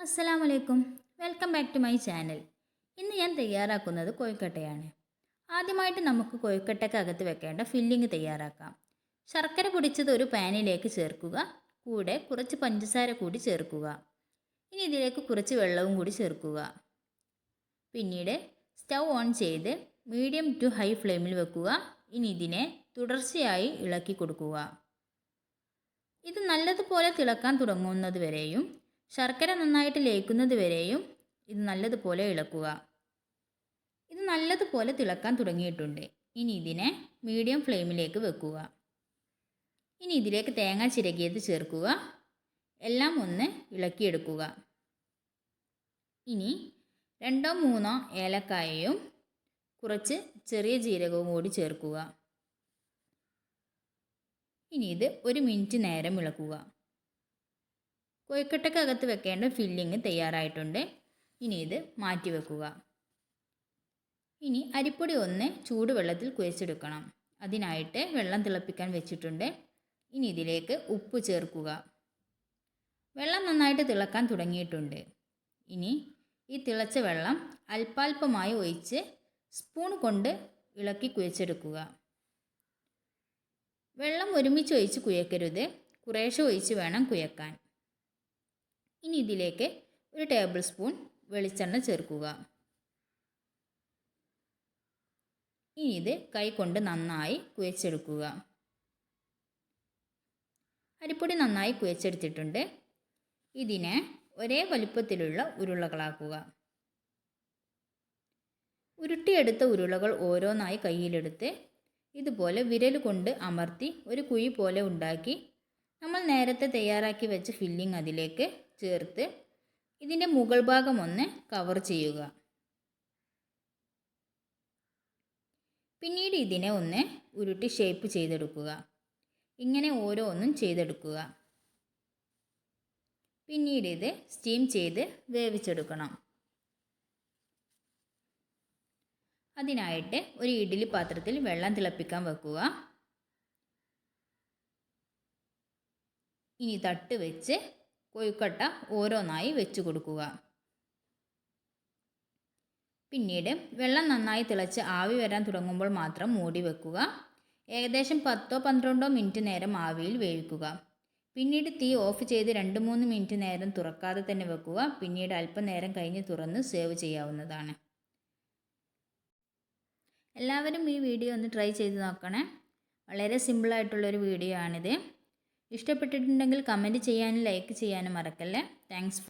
അസ്സലാമു അലൈക്കും welcome back to my channel. ഇന്ന് ഞാൻ തയ്യാറാക്കുന്നത് കോഴിക്കട്ടയാണ്. ആദ്യമായിട്ട് നമുക്ക് കൊഴുക്കട്ടയ്ക്കകത്ത് വെക്കേണ്ട ഫില്ലിങ് തയ്യാറാക്കാം. ശർക്കര പൊടിച്ചത് ഒരു പാനിലേക്ക് ചേർക്കുക. കൂടെ കുറച്ച് പഞ്ചസാര കൂടി ചേർക്കുക. ഇനി ഇതിലേക്ക് കുറച്ച് വെള്ളവും കൂടി ചേർക്കുക. പിന്നീട് സ്റ്റൗ ഓൺ ചെയ്ത് മീഡിയം ടു ഹൈ ഫ്ലെയിമിൽ വെക്കുക. ഇനി ഇതിനെ തുടർച്ചയായി ഇളക്കി കൊടുക്കുക. ഇത് നല്ലതുപോലെ തിളക്കാൻ തുടങ്ങുന്നത് വരെയും ശർക്കര നന്നായിട്ട് ലയിക്കുന്നത് വരെയും ഇത് നല്ലതുപോലെ ഇളക്കുക. ഇത് നല്ലതുപോലെ തിളക്കാൻ തുടങ്ങിയിട്ടുണ്ട്. ഇനി ഇതിനെ മീഡിയം ഫ്ലെയിമിലേക്ക് വെക്കുക. ഇനി ഇതിലേക്ക് തേങ്ങ ചിരകിയത് ചേർക്കുക. എല്ലാം ഒന്ന് ഇളക്കിയെടുക്കുക. ഇനി രണ്ടോ മൂന്നോ ഏലക്കായയും കുറച്ച് ചെറിയ ജീരകവും കൂടി ചേർക്കുക. ഇനി ഇത് ഒരു മിനിറ്റ് നേരം ഇളക്കുക. കൊഴുക്കട്ടക്കകത്ത് വെക്കേണ്ട ഫില്ലിങ് തയ്യാറായിട്ടുണ്ട്. ഇനി ഇത് മാറ്റി വെക്കുക. ഇനി അരിപ്പൊടി ഒന്ന് ചൂടുവെള്ളത്തിൽ കുഴച്ചെടുക്കണം. അതിനായിട്ട് വെള്ളം തിളപ്പിക്കാൻ വെച്ചിട്ടുണ്ട്. ഇനി ഇതിലേക്ക് ഉപ്പ് ചേർക്കുക. വെള്ളം നന്നായിട്ട് തിളക്കാൻ തുടങ്ങിയിട്ടുണ്ട്. ഇനി ഈ തിളച്ച വെള്ളം അല്പാൽപമായി ഒഴിച്ച് സ്പൂൺ കൊണ്ട് ഇളക്കി കുഴച്ചെടുക്കുക. വെള്ളം ഒരുമിച്ച് ഒഴിച്ച് കുഴക്കരുത്. കുറേശ്ശെ ഒഴിച്ച് വേണം കുഴക്കാൻ. ഇനി ഇതിലേക്ക് ഒരു ടേബിൾ സ്പൂൺ വെളിച്ചെണ്ണ ചേർക്കുക. ഇനി ഇത് കൈ കൊണ്ട് നന്നായി കുഴച്ചെടുക്കുക. അരിപ്പൊടി നന്നായി കുഴച്ചെടുത്തിട്ടുണ്ട്. ഇതിനെ ഒരേ വലുപ്പത്തിലുള്ള ഉരുളകളാക്കുക. ഉരുട്ടിയെടുത്ത ഉരുളകൾ ഓരോന്നായി കയ്യിലെടുത്ത് ഇതുപോലെ വിരൽ കൊണ്ട് അമർത്തി ഒരു കുഴി പോലെ ഉണ്ടാക്കി നമ്മൾ നേരത്തെ തയ്യാറാക്കി വെച്ച ഫില്ലിംഗ് അതിലേക്ക് ചേർത്ത് ഇതിന്റെ മുകൾ ഭാഗം ഒന്ന് കവർ ചെയ്യുക. പിന്നീട് ഇതിനെ ഒന്ന് ഉരുട്ടി ഷേപ്പ് ചെയ്തെടുക്കുക. ഇങ്ങനെ ഓരോന്നും ചെയ്തെടുക്കുക. പിന്നീട് ഇത് സ്റ്റീം ചെയ്ത് വേവിച്ചെടുക്കണം. അതിനായിട്ട് ഒരു ഇഡ്ഡലി പാത്രത്തിൽ വെള്ളം തിളപ്പിക്കാൻ വെക്കുക. ഇനി തട്ട് വെച്ച് കൊഴുക്കട്ട ഓരോന്നായി വെച്ചു കൊടുക്കുക. പിന്നീട് വെള്ളം നന്നായി തിളച്ച് ആവി വരാൻ തുടങ്ങുമ്പോൾ മാത്രം മൂടി വെക്കുക. ഏകദേശം പത്തോ പന്ത്രണ്ടോ മിനിറ്റ് നേരം ആവിയിൽ വേവിക്കുക. പിന്നീട് തീ ഓഫ് ചെയ്ത് രണ്ട് മൂന്ന് മിനിറ്റ് നേരം തുറക്കാതെ തന്നെ വെക്കുക. പിന്നീട് അല്പനേരം കഴിഞ്ഞ് തുറന്ന് സേവ് ചെയ്യാവുന്നതാണ്. എല്ലാവരും ഈ വീഡിയോ ഒന്ന് ട്രൈ ചെയ്ത് നോക്കണേ. വളരെ സിമ്പിളായിട്ടുള്ളൊരു വീഡിയോ ആണിത്. ഇഷ്ടപ്പെട്ടിട്ടുണ്ടെങ്കിൽ കമന്റ് ചെയ്യാനും ലൈക്ക് ചെയ്യാനും മറക്കല്ലേ? താങ്ക്സ്